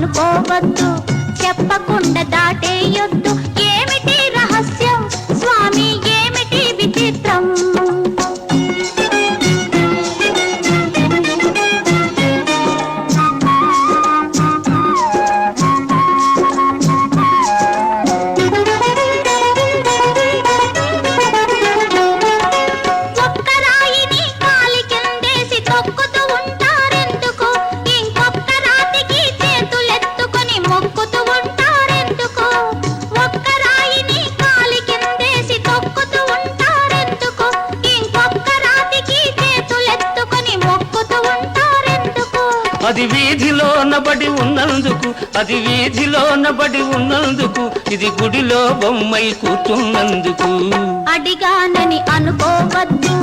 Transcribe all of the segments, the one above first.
అనుకోవద్దు. చెప్పకుండా దాటేయొద్దు. అది వీధిలో నబడి ఉన్నందుకు అది వీధిలో నబడి ఉన్నందుకు ఇది గుడిలో బొమ్మై కూర్చున్నందుకు. అడిగానని అనుకోవద్దు.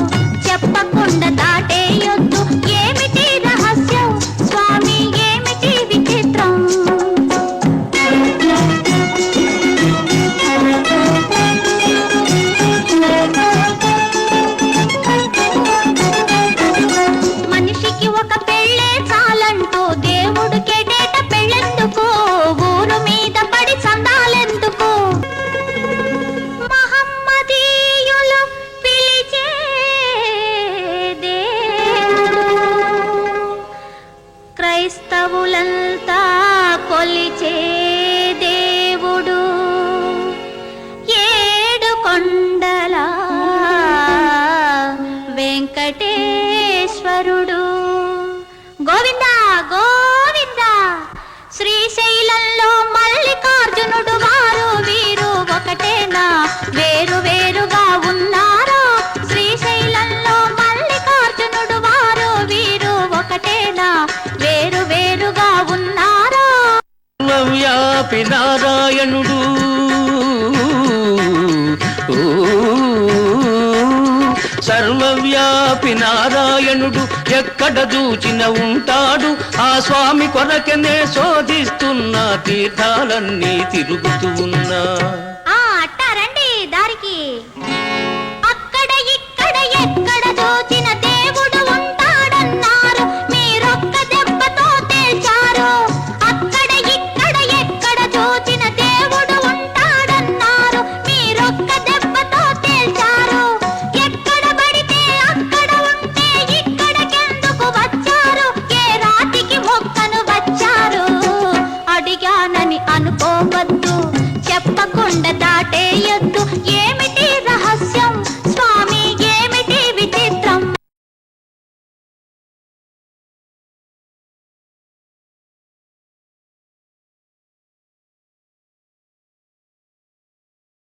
వెంకటేశ్వరుడు గోవింద గోవింద శ్రీశైలంలో మల్లికార్జునుడు వారు వీరు ఒకటేనా? వేరు వేరుగా ఉన్నారు? శ్రీశైలంలో మల్లికార్జునుడు వారు వీరు ఒకటేనా? వేరు వేరుగా ఉన్నారు? వ్యాపి నారాయణుడు. ఊ, సర్వవ్యాపి నారాయణుడు ఎక్కడ చూచిన ఉంటాడు? ఆ స్వామి కొరకనే శోధిస్తున్న తీర్థాలన్నీ తిరుగుతూ ఉన్నా. అట్టారండి దారికి. అడిగానని అనుకోవద్దు. చెప్పకుండా దాటేయొద్దు.